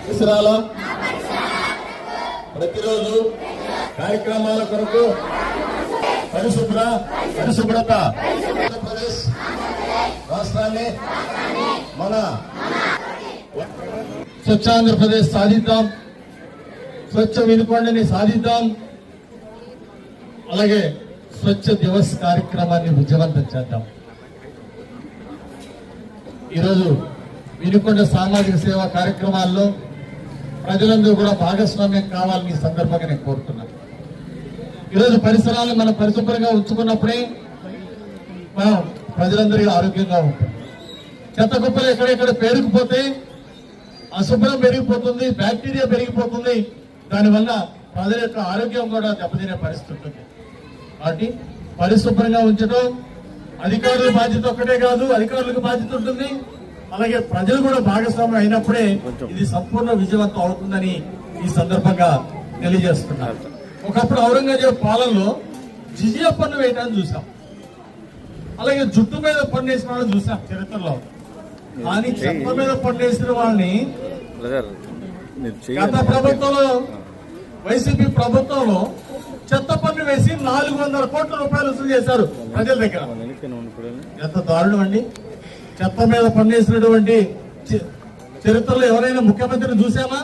పరిసరాల ప్రతిరోజు కార్యక్రమాల కొరకు పరిశుభ్ర పరిశుభ్రత ఆంధ్రప్రదేశ్ రాష్ట్రాన్ని మన స్వచ్ఛ ఆంధ్రప్రదేశ్ సాధిద్దాం. స్వచ్ఛ వినుకొండని సాధిద్దాం. అలాగే స్వచ్ఛ దివస్ కార్యక్రమాన్ని విజయవంతం చేద్దాం. ఈరోజు వినుకొండ సామాజిక సేవా కార్యక్రమాల్లో ప్రజలందరూ కూడా భాగస్వామ్యం కావాలని ఈ సందర్భంగా నేను కోరుతున్నాను. ఈరోజు పరిసరాలను మనం పరిశుభ్రంగా ఉంచుకున్నప్పుడే మనం ప్రజలందరికీ ఆరోగ్యంగా ఉంటాం. చెత్త కుప్పలు ఎక్కడెక్కడ పేరుకుపోతే అశుభ్రం పెరిగిపోతుంది బ్యాక్టీరియా పెరిగిపోతుంది. దానివల్ల ప్రజల యొక్క ఆరోగ్యం కూడా దెబ్బతినే పరిస్థితి ఉంటుంది. కాబట్టి పరిశుభ్రంగా ఉంచడం అధికారుల బాధ్యత ఒక్కటే కాదు అధికారులకు బాధ్యత ఉంటుంది. అలాగే ప్రజలు కూడా భాగస్వామ్యం అయినప్పుడే ఇది సంపూర్ణ విజయవంతం అవుతుందని ఈ సందర్భంగా తెలియజేస్తున్నారు ఒకప్పుడు ఔరంగజేబ్ పాలనలో జిజియా పన్ను వేయటాన్ని చూసాం. అలాగే జుట్టు మీద పన్ను వేసిన వాళ్ళని చూసాం చరిత్రలో. కానీ చెత్త మీద పన్ను వేసిన వాళ్ళని గత ప్రభుత్వంలో వైసీపీ ప్రభుత్వంలో చెత్త పన్ను వేసి నాలుగు వందల కోట్ల రూపాయలు వసూలు చేశారు ప్రజల దగ్గర. ఎంత దారుణం అండి. చెత్త మీద పన్నేసినటువంటి చ- చరిత్రలో ఎవరైనా ముఖ్యమంత్రిని చూసామా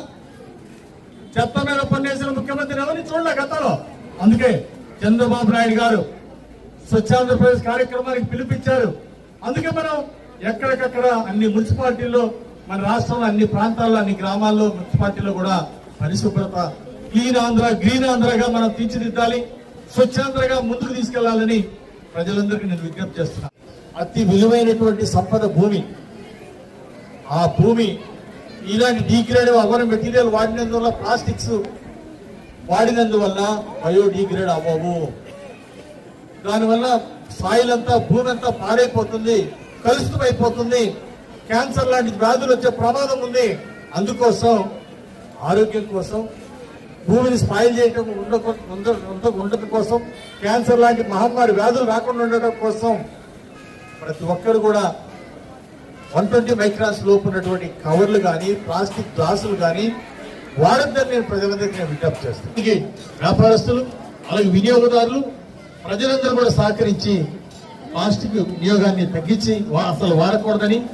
చెత్త మీద పన్నేసిన ముఖ్యమంత్రి ఎవరిని చూడలే గతంలో. అందుకే చంద్రబాబు నాయుడు గారు స్వచ్ఛ ఆంధ్రప్రదేశ్ కార్యక్రమానికి పిలిపించారు. అందుకే మనం ఎక్కడికక్కడ అన్ని మున్సిపాలిటీల్లో మన రాష్ట్రంలో అన్ని ప్రాంతాల్లో అన్ని గ్రామాల్లో మున్సిపాలిటీలో కూడా పరిశుభ్రత క్లీన్ ఆంధ్ర గ్రీన్ ఆంధ్రగా మనం తీర్చిదిద్దాలి స్వచ్ఛాంధ్రగా ముందుకు తీసుకెళ్ళాలని ప్రజలందరికీ నేను విజ్ఞప్తి చేస్తున్నాను అతి విలువైనటువంటి సంపద భూమి ఆ భూమి ఇలాంటి డీగ్రేడ్ అవ్వని మెటీరియల్ వాడినందువల్ల ప్లాస్టిక్స్ వాడినందువల్ల బయోడీగ్రేడ్ అవ్వవు. దానివల్ల సాయిల్ అంతా భూమి అంతా పాడైపోతుంది కలుషితమైపోతుంది. క్యాన్సర్ లాంటి వ్యాధులు వచ్చే ప్రమాదం ఉంది. అందుకోసం ఆరోగ్యం కోసం భూమిని స్పాయిల్ చేయటం ఉండక- ఉండ- ఉండటం కోసం క్యాన్సర్ లాంటి మహమ్మారి వ్యాధులు రాకుండా ఉండటం కోసం ప్రతి ఒక్కరు కూడా వన్ ట్వంటీ మైక్రాన్స్ లోపు ఉన్నటువంటి కవర్లు కానీ ప్లాస్టిక్ గ్లాసులు కానీ వాడద్దని నేను ప్రజలందరికీ నేను విజ్ఞప్తి చేస్తాను. దీనికి వ్యాపారస్తులు అలాగే వినియోగదారులు ప్రజలందరూ కూడా సహకరించి ప్లాస్టిక్ వినియోగాన్ని తగ్గించి అసలు వాడకూడదని